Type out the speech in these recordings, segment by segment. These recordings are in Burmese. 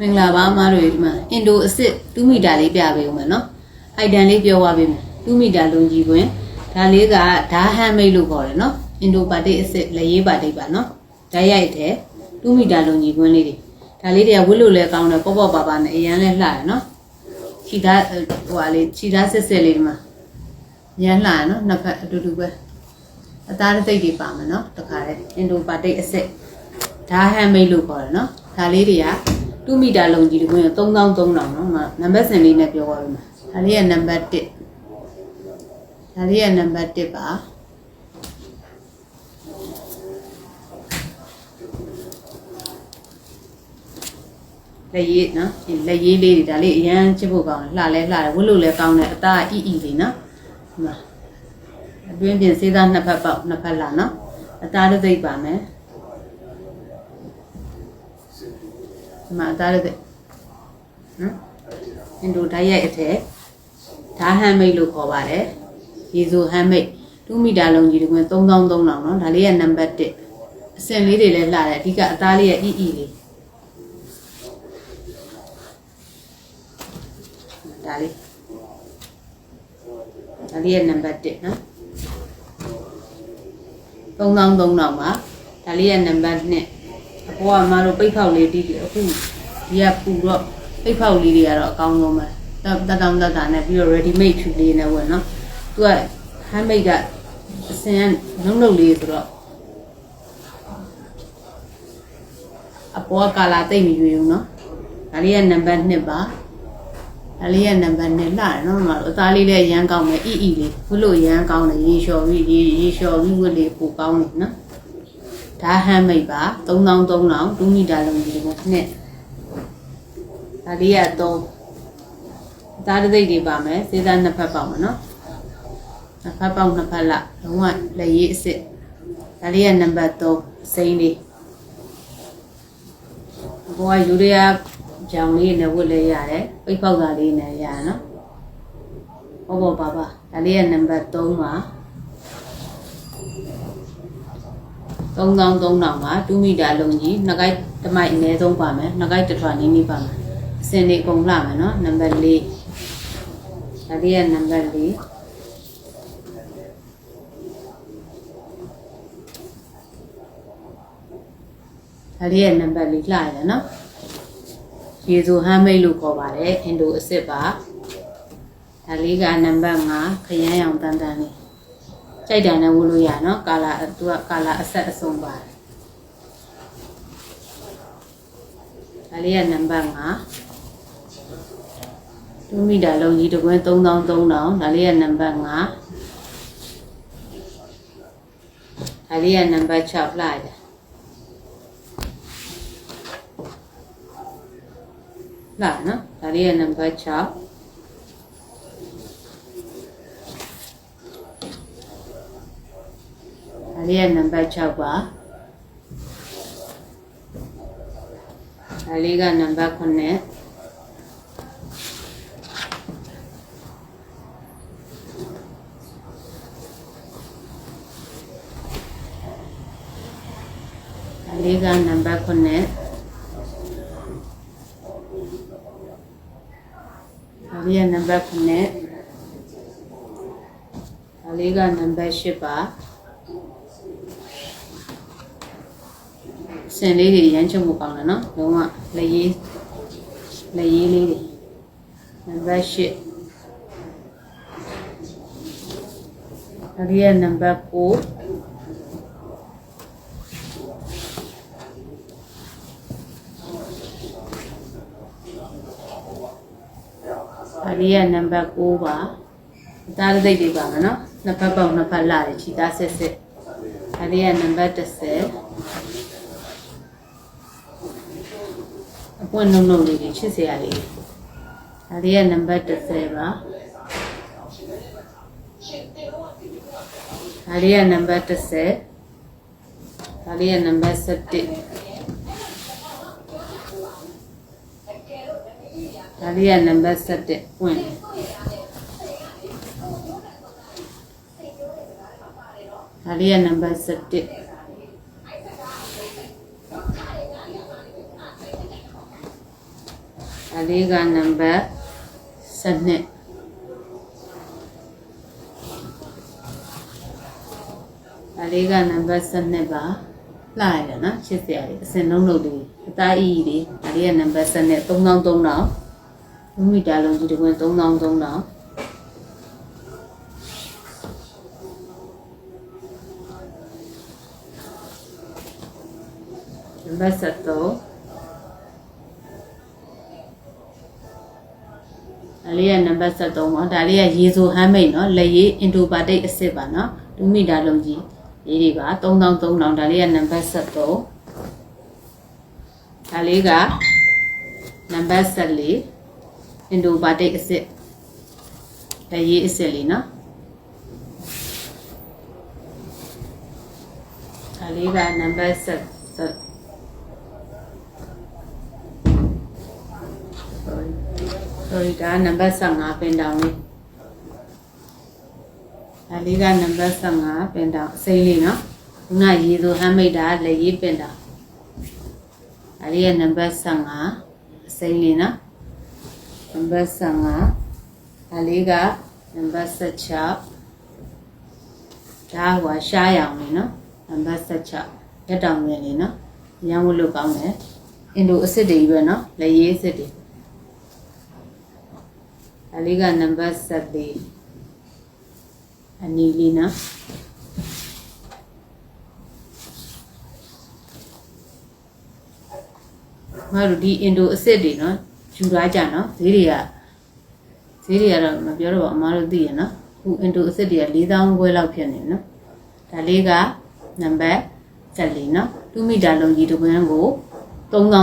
မင်္ဂလာပါအမတို့ဒီမှာအင်ဒိုအစ်စ်2မီတာလေးပြပေးဦးမယ်နော်အိုက်တန်လေးပြောသွားပေးမယ်2မီတာလုံးကြီးတွင်ဒါလေးကဓာဟန်မိတ်လို့ခေါ်တယ်နော်အင်ဒိုပါတိအစ်စ်လက်ရေးပါတိတ်ပါနော်ဓာတ်ရိုက်တဲ့2မီတာလုံးကြီးတွင်လေးတွေဒါလေးတွေကဝစ်လို့လဲကောင်းတယ်ပေါ့ပေါ့ပါပါနဲ့အရန်လဲလှတယ်နော်ခြိသားဟိုဟာလေးခြိသားစစ်စစ်လေးဒီမှာရန်လှတယ်နော်နှစ်ဖက်အတူတူပဲအသားတစ်သိပ်တွေပါမယ်နော်တခါလေအင်ဒိုပါတိတ်အစ်စ်ဓာဟန်မိတ်လို့ခေါ်တယ်နော်ဒါလေးတွေက 2မီတာလုံးကြီးတကွင်း3300နော်နံပါတ်စင်လေးနဲ့ပြောပါဦးမယ်ဒါလေးကနံပါတ်1ဒါလေးကနံပါတ်1ပါလက်ရည်နော်လက်ရည်လေးတွေဒါလေးအရန်ချစ်ဖို့ကောင်းတယ်လှလဲလှတယ်ဝတ်လို့လဲကောင်းတယ်အသားအီအီလေးနော်ဒီမှာအတွင်းပြင်စေးသားနှစ်ဖက်ပေါက်နှစ်ဖက်လာနော်အသားတစ်သိပ်ပါမယ် ဒီမှာအသားရတဲ့နော်အင်ဒိုဓာတ်ရိုက်အထက်ဓာဟန်မိတ်လို့ခေါ်ပါတယ်ရေဆိုဟန်မိတ်2မီတာလုံးကြီးတကွင်း3300နော်ဒါလေးကနံပါတ်1အစင်လေးတွေလည်းလှတယ်အဓိကအသားလေးရဲ့အီအီလေးဒါလေးဒါလေးရဲ့နံပါတ်1နော်3300ပါဒါလေးရဲ့နံပါတ်2 အပေါ်ကမတို့ပိတ်ဖောက်လေးတီးတယ်အခုဒီကပူတော့ပိတ်ဖောက်လေးတွေကတော့အကောင်းဆုံးပဲတတ်တောင်းတတ်တာနဲ့ပြီးတော့ ready made ဖြူလေးနဲ့ဝင်နော်သူက handmade ကအစင်ကလုံးလုံးလေးဆိုတော့အပေါ်ကလာတိတ်မရွေဘူးနော်ဒါလေးကနံပါတ်2ပါဒါလေးကနံပါတ်2လှတယ်နော်မတို့အသားလေးလည်းရမ်းကောင်းမယ်အီအီလေးဝတ်လို့ရမ်းကောင်းတယ်ရေလျှော်ပြီးရေရေလျှော်ပြီးဝတ်လေးပိုကောင်းတယ်နော် ဒါဟမ်းမိတ်ပါ3300 2မီတာလုံးကြီးပေါ့နှစ်ဒါလေးက3ဒါတစ်သိပ်တွေပါမယ်စေးသားနှစ်ဖက်ပေါက်မယ်နော်နှစ်ဖက်ပေါက်နှစ်ဖက်လလုံးဝလက်ရည်အစ်စ်ဒါလေးကနံပါတ်3စိမ့်လေးဘောကယူရီးယားကြောင်လေးနဲ့ဝတ်လဲရတယ်ပိတ်ပေါက်သားလေးနဲ့ရရနော်ဘောဘောပါပါဒါလေးကနံပါတ်3ပါ 3300ပါ2မီတာလုံးကြီးနှစ်ကိုက်တစ်မိုက်အနည်းဆုံးပါမယ်နှစ်ကိုက်တစ်ထွာနီးနီးပါမယ်အစင်လေးအကုန်လှမယ်နော်နံပါတ်4ဒါလေးကနံပါတ်4ဒါလေးကနံပါတ်4လှရတယ်နော်ရေဆိုဟမ်းမိတ်လို့ခေါ်ပါတယ်အင်ဒိုအစ်စ်ပါဒါလေးကနံပါတ်5ခရမ်းရောင်တန်တန်လေး ကြိုက်တယ်နဲ့ဝတ်လို့ရနော်ကာလာသူကကာလာအဆက်အစုံပါတယ်ဒါလေးကနံပါတ်5 2မီတာလုံးကြီးတစ်ကွင်း3300ဒါလေးကနံပါတ်5ဒါလေးကနံပါတ်6လှရတယ်လှနော်ဒါလေးကနံပါတ်6 ဒါလေးကနံပါတ်6ပါဒါလေးကနံပါတ်9ဒါလေးကနံပါတ်9ဒါလေးကနံပါတ်9ဒါလေးကနံပါတ်10ပါ စင်လေးတွေရမ်းချုံမှုကောင်းတယ်နော်လုံးဝလက်ရေးလက်ရေးလေးတွေနံပါတ်8ဒါလေးကနံပါတ်9ဒါလေးကနံပါတ်9ပါအသားတစ်သိပ်တွေပါမယ်နော်နှစ်ဖက်ပေါက်နှစ်ဖက်လာတယ်ခြိသားဆက်ဆက်ဒါလေးကနံပါတ်10 အပွင့်လုံးလုံးလေးတွေချစ်စရာလေးဒါလေးကနံပါတ်30ပါဒါလေးကနံပါတ်30ဒါလေးကနံပါတ်17ဒါလေးကနံပါတ်17ပွင့်ဒါလေးကနံပါတ်17 ဒါလေးကနံပါတ်7ဒါလေးကနံပါတ်7ပါလှရတာနော်ချစ်စရာလေးအစင်လုံးလုံးလေးအသားအီးလေးဒါလေးကနံပါတ်7နဲ့3300 3မီတာလုံးကြီးတစ်ခွန်း3300နံပါတ် ဒါလေးကနံပါတ်73ပေါ့ဒါလေးကရေဆိုဟမ်းမိတ်နော်လက်ရည်အင်တိုပါတိတ်အစစ်ပါနော်ဒူမီတာလုံးကြီးလေးတွေပါ3300ဒါလေးကနံပါတ်73ဒါလေးကနံပါတ်74အင်တိုပါတိတ်အစစ်လက်ရည်အစစ်လေးနော်ဒါလေးကနံပါတ်73 sorry ဒါနံပါတ်15ပင်တောင်လေးဒါလေးကနံပါတ်15ပင်တောင်အစိမ်းလေးနော်ခုနရေဆိုဟမ်းမိတ်တာလက်ရေးပင်တောင်ဒါလေးကနံပါတ်15အစိမ်းလေးနော်နံပါတ်15ဒါလေးကနံပါတ်16ဒါဟိုရှားရောင်လေးနော်နံပါတ်16ရက်တောင်မြင်လေးနော်ရမ်းဝတ်လို့ကောင်းတယ်အင်ဒိုအစ်စ်တွေကြီးပဲနော်လက်ရေးအစ်စ်တွေ ဒါလေးကနံပါတ်7အနီလေးနော်မတို့ဒီအင်ဒိုအစ်စ်တွေနော်ယူထားကြနော်ဈေးတွေကဈေးတွေကတော့မပြောတော့ပါအမားတို့သိရနော်ခုအင်ဒိုအစ်စ်တွေက4000ခွဲလောက်ဖြစ်နေနော်ဒါလေးကနံပါတ်7နော်2မီတာလုံးကြီးတစ်ခွန်းကို 3300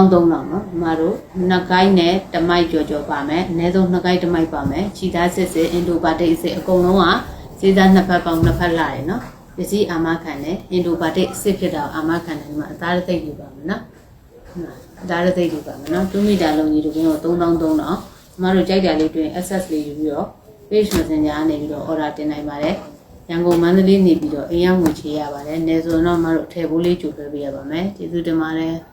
နော်အမတို့နှစ်ကိုင်းနဲ့တမိုက်ကြော်ကြော်ပါမယ်အနည်းဆုံးနှစ်ကိုင်းတမိုက်ပါမယ်ခြိသားစစ်စစ်အင်ဒိုပါတိတ်စစ်အကုန်လုံးကဈေးသားနှစ်ဖက်ပေါင်းနှစ်ဖက်လာတယ်နော်ပစ္စည်းအာမခံတယ်အင်ဒိုပါတိတ်စစ်ဖြစ်တာအာမခံတယ်ဒီမှာအသားသိပ်ယူပါမယ်နော်အသားသိပ်ယူပါမယ်နော်2မီတာလုံးကြီးတို့ကတော့3300နော်အမတို့ကြိုက်တာလေးတွင် access လေးယူပြီးတော့ page messenger ကနေပြီးတော့ order တင်နိုင်ပါတယ်ရန်ကုန်မန္တလေးနေပြီးတော့အိမ်ရောက်ငွေချေရပါတယ်။နေဆိုတော့မတို့အထည်ဘိုးလေးကြိုတွဲပေးရပါမယ်။ကျေးဇူးတင်ပါတယ်။